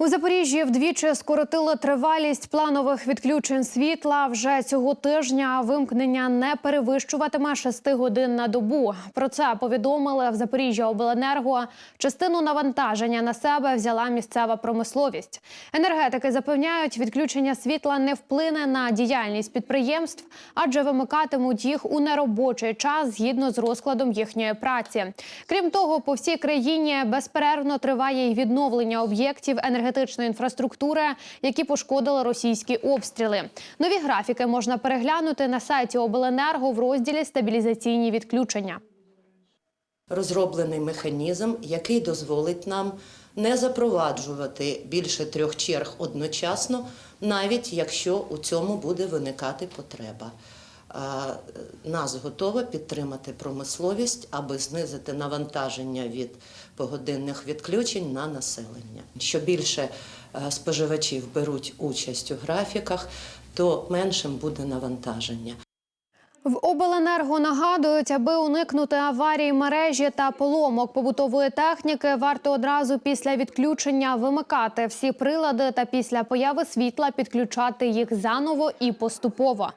У Запоріжжі вдвічі скоротили тривалість планових відключень світла. Вже цього тижня вимкнення не перевищуватиме 6 годин на добу. Про це повідомили в Запоріжжя Обленерго. Частину навантаження на себе взяла місцева промисловість. Енергетики запевняють, відключення світла не вплине на діяльність підприємств, адже вимикатимуть їх у неробочий час згідно з розкладом їхньої праці. Крім того, по всій країні безперервно триває й відновлення об'єктів енергетичної інфраструктури, які пошкодили російські обстріли. Нові графіки можна переглянути на сайті Обленерго в розділі Стабілізаційні відключення. розроблений механізм, який дозволить нам не запроваджувати більше трьох черг одночасно, навіть якщо у цьому буде виникати потреба. А, Нас готова підтримати промисловість, аби знизити навантаження від погодинних відключень на населення. Що більше е, споживачів беруть участь у графіках, то меншим буде навантаження. В обленерго нагадують, аби уникнути аварії мережі та поломок побутової техніки, варто одразу після відключення вимикати всі прилади та після появи світла підключати їх заново і поступово.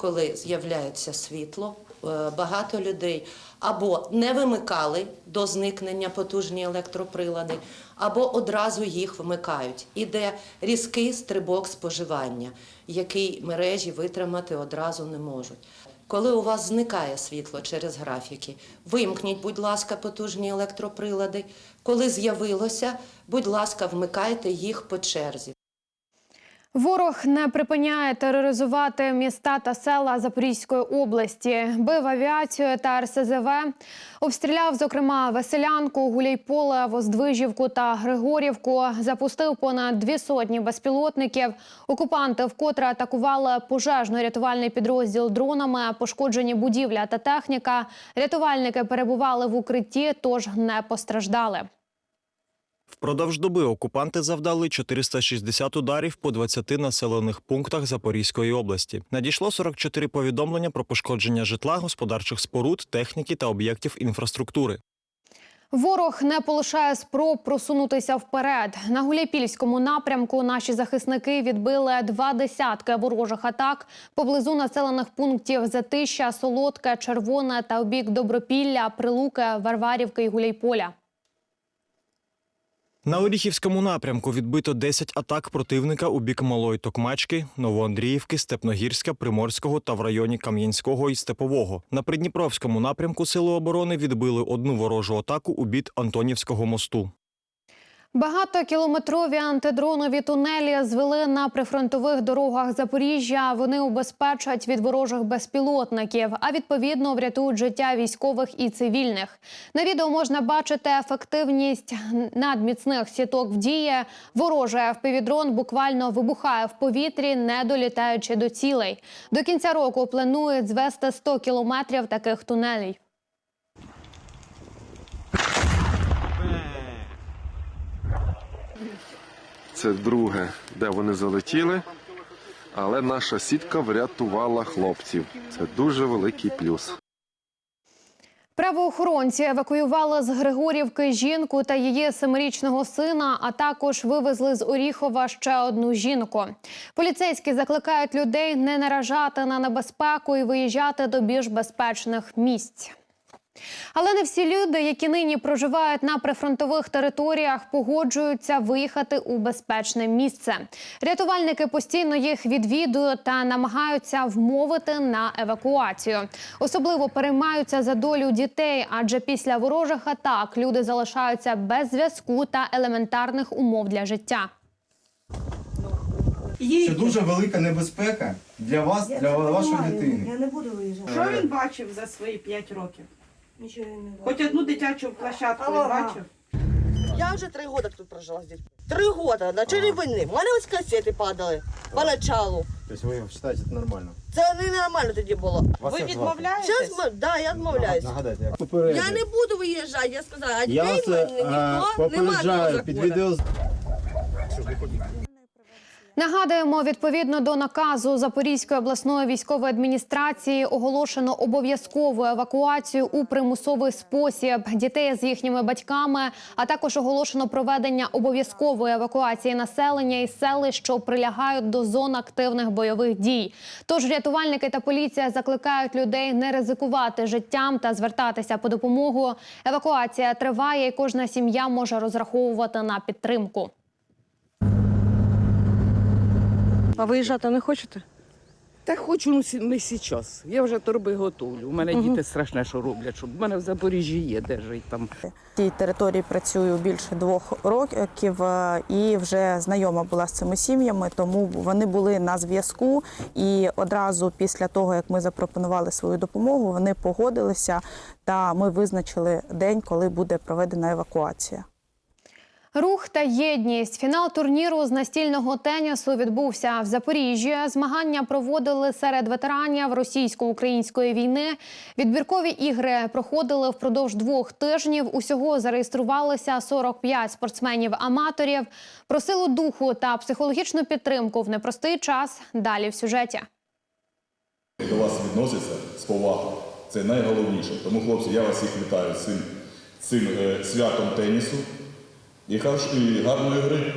Коли з'являється світло, е, багато людей або не вимикали до зникнення потужні електроприлади, або одразу їх вмикають. Іде різкий стрибок споживання, який мережі витримати одразу не можуть. Коли у вас зникає світло через графіки, вимкніть, будь ласка, потужні електроприлади. Коли з'явилося, будь ласка, вмикайте їх по черзі. Ворог не припиняє тероризувати міста та села Запорізької області. Бив авіацію та РСЗВ. Обстріляв, зокрема, Веселянку, Гуляйполе, Воздвижівку та Григорівку. Запустив понад дві сотні безпілотників. Окупанти вкотре атакували пожежно-рятувальний підрозділ дронами, пошкоджені будівля та техніка. Рятувальники перебували в укритті, тож не постраждали. Впродовж доби окупанти завдали 460 ударів по 20 населених пунктах Запорізької області. Надійшло 44 повідомлення про пошкодження житла, господарчих споруд, техніки та об'єктів інфраструктури. Ворог не полишає спроб просунутися вперед. На Гуляйпільському напрямку наші захисники відбили два десятки ворожих атак поблизу населених пунктів Затища, Солодке, Червоне та обік Добропілля, Прилуки, Варварівки і Гуляйполя. На Оріхівському напрямку відбито 10 атак противника у бік Малої Токмачки, Новоандріївки, Степногірська, Приморського та в районі Кам'янського і Степового. На Придніпровському напрямку Сили оборони відбили одну ворожу атаку у бід Антонівського мосту. Багатокілометрові антидронові тунелі звели на прифронтових дорогах Запоріжжя. Вони убезпечать від ворожих безпілотників, а відповідно врятують життя військових і цивільних. На відео можна бачити ефективність надміцних сіток в дії. Ворожий впівдрон буквально вибухає в повітрі, не долітаючи до цілей. До кінця року планують звести 100 кілометрів таких тунелей. Це друге, де вони залетіли. Але наша сітка врятувала хлопців. Це дуже великий плюс. Правоохоронці евакуювали з Григорівки жінку та її семирічного сина, а також вивезли з Оріхова ще одну жінку. Поліцейські закликають людей не наражати на небезпеку і виїжджати до більш безпечних місць. Але не всі люди, які нині проживають на прифронтових територіях, погоджуються виїхати у безпечне місце. Рятувальники постійно їх відвідують та намагаються вмовити на евакуацію. Особливо переймаються за долю дітей, адже після ворожих атак люди залишаються без зв'язку та елементарних умов для життя. Це дуже велика небезпека для вас, для вашої дитини. Я не буду виїжджати. Е. Що він бачив за свої 5 років? Нічого я не бачу. Хоч одну дитячу площадку він Ага. бачив? Я вже три роки тут прожила здесь. Три роки, на чолі війни. У мене ось касети падали поначалу. Тобто ви вважаєте це нормально? Це ненормально тоді було. Вас Ви як звати? відмовляєтесь? Зараз ми, да, я відмовляюсь. Нагадайте, як Я не буду виїжджати, я сказала, а Я дітей вас мене е, ніхто не має попереджаю під відео. Нагадуємо, відповідно до наказу Запорізької обласної військової адміністрації оголошено обов'язкову евакуацію у примусовий спосіб дітей з їхніми батьками, а також оголошено проведення обов'язкової евакуації населення із селищ, що прилягають до зон активних бойових дій. Тож рятувальники та поліція закликають людей не ризикувати життям та звертатися по допомогу. Евакуація триває, і кожна сім'я може розраховувати на підтримку. А виїжджати не хочете? Та хочу ну, сі- не зараз. Я вже торби готовлю. У мене діти страшне, що роблять, щоб в мене в Запоріжжі є, де жити там. цій території працюю більше двох років е, і вже знайома була з цими сім'ями, тому вони були на зв'язку. І одразу після того, як ми запропонували свою допомогу, вони погодилися та ми визначили день, коли буде проведена евакуація. Рух та єдність. Фінал турніру з настільного тенісу відбувся в Запоріжжі. Змагання проводили серед ветеранів російсько-української війни. Відбіркові ігри проходили впродовж двох тижнів. Усього зареєструвалися 45 спортсменів-аматорів. Про силу духу та психологічну підтримку в непростий час. Далі в сюжеті. до вас відносяться з повагою. Це найголовніше. Тому, хлопці, я вас всіх вітаю з цим, цим е, святом тенісу і, хорош- і гарної гри.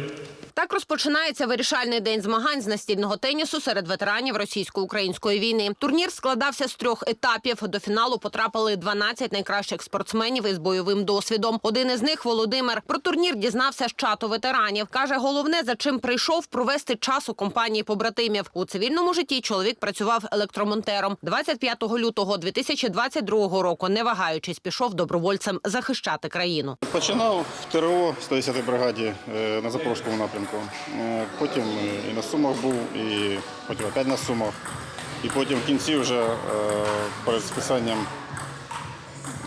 Так розпочинається вирішальний день змагань з настільного тенісу серед ветеранів російсько-української війни. Турнір складався з трьох етапів. До фіналу потрапили 12 найкращих спортсменів із бойовим досвідом. Один із них Володимир. Про турнір дізнався з чату ветеранів. каже, головне за чим прийшов провести час у компанії побратимів. У цивільному житті чоловік працював електромонтером. 25 лютого 2022 року, не вагаючись, пішов добровольцем захищати країну. Починав в ТРО 110 бригаді е, на Запорізькому напрямку. Е, Потім е, і на Сумах був, і потім опять на Сумах. І потім в кінці вже е, перед списанням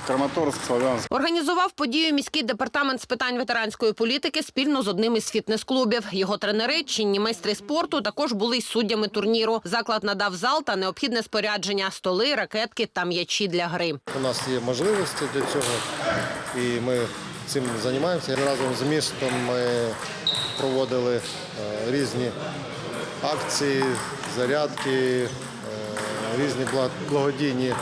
Краматорськ, Слов'янськ. Організував подію міський департамент з питань ветеранської політики спільно з одним із фітнес-клубів. Його тренери, чинні майстри спорту, також були й суддями турніру. Заклад надав зал та необхідне спорядження, столи, ракетки та м'ячі для гри. У нас є можливості для цього, і ми цим займаємося. Разом з містом ми проводили е, різні акції, зарядки, е, різні бла- благодійні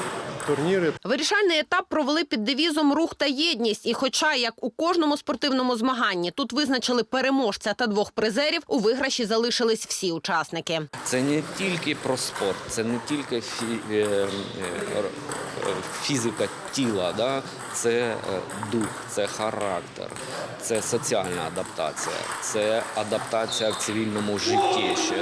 турніри. Вирішальний етап провели під девізом рух та єдність. І, хоча як у кожному спортивному змаганні тут визначили переможця та двох призерів, у виграші залишились всі учасники. Це не тільки про спорт, це не тільки фі, е, е, е, фізика тіла, да? це дух, це характер, це соціальна адаптація, це адаптація в цивільному житті. Що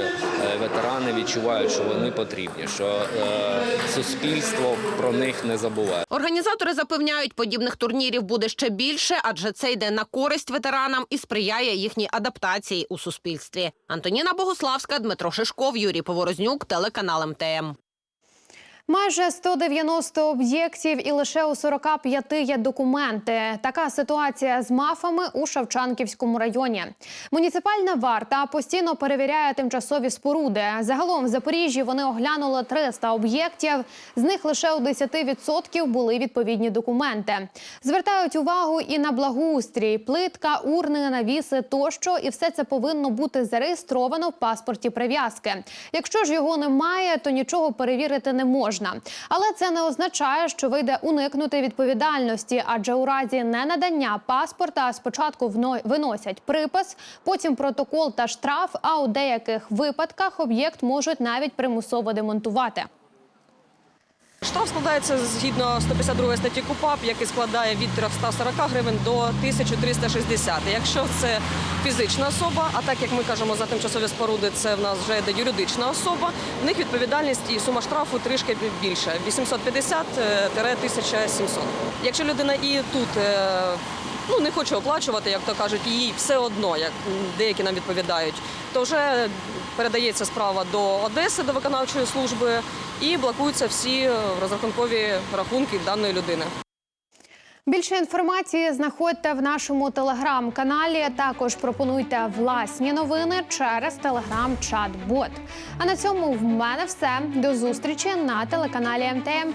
ветерани відчувають, що вони потрібні, що е, суспільство про них не забуває. Організатори запевняють, подібних турнірів буде ще більше, адже це йде на користь ветеранам і сприяє їхній адаптації у суспільстві. Антоніна Богославська, Дмитро Шишков, Юрій Поворознюк, телеканал МТМ. Майже 190 об'єктів і лише у 45 є документи. Така ситуація з мафами у Шевчанківському районі. Муніципальна варта постійно перевіряє тимчасові споруди. Загалом в Запоріжжі вони оглянули 300 об'єктів. З них лише у 10% були відповідні документи. Звертають увагу і на благоустрій, плитка, урни, навіси тощо. І все це повинно бути зареєстровано в паспорті прив'язки. Якщо ж його немає, то нічого перевірити не можна. Але це не означає, що вийде уникнути відповідальності, адже у разі ненадання паспорта спочатку виносять припис, потім протокол та штраф. А у деяких випадках об'єкт можуть навіть примусово демонтувати. Штраф складається згідно 152 статті КУПАП, який складає від 340 гривень до 1360. Якщо це фізична особа, а так як ми кажемо за тимчасові споруди, це в нас вже йде юридична особа. В них відповідальність і сума штрафу трішки більше 850-1700. Якщо людина і тут е, ну не хоче оплачувати, як то кажуть, їй все одно, як деякі нам відповідають, то вже передається справа до Одеси, до виконавчої служби, і блокуються всі розрахункові рахунки даної людини. Більше інформації знаходьте в нашому телеграм-каналі. Також пропонуйте власні новини через телеграм-чат-бот. А на цьому в мене все. До зустрічі на телеканалі МТМ.